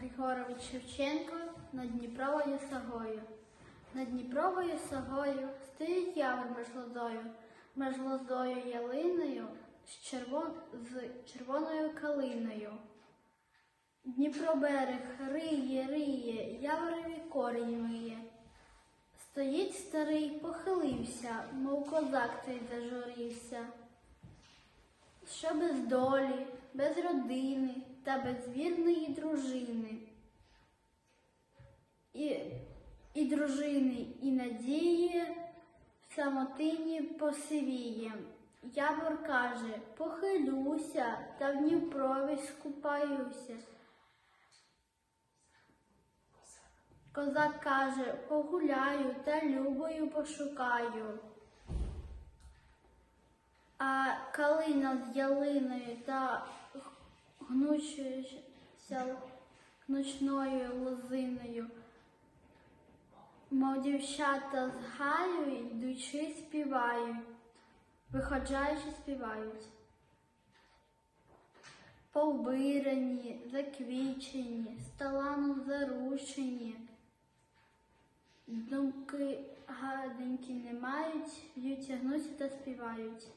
Григорович Шевченко над Дніпровою сагою. Над Дніпровою сагою стоїть явор між лозою, між лозою ялиною з, червон... з червоною калиною. Дніпро берег риє, риє, яворові корінь миє. Стоїть старий, похилився, мов козак той зажурився. Що без долі, без родини та без вірної дружини. І, і дружини, і надії в самотині посивіє. Явор каже, похилюся та в Дніпрові скупаюся. Козак каже, погуляю та любою пошукаю. Калина з ялиною та гнучися гнучною лозиною, мов дівчата з гаю, йдучи співають, виходжаючи співають. Повбирані, заквічені, з таланом заручені. Думки гаденькі не мають, в'ють, тягнуться та співають.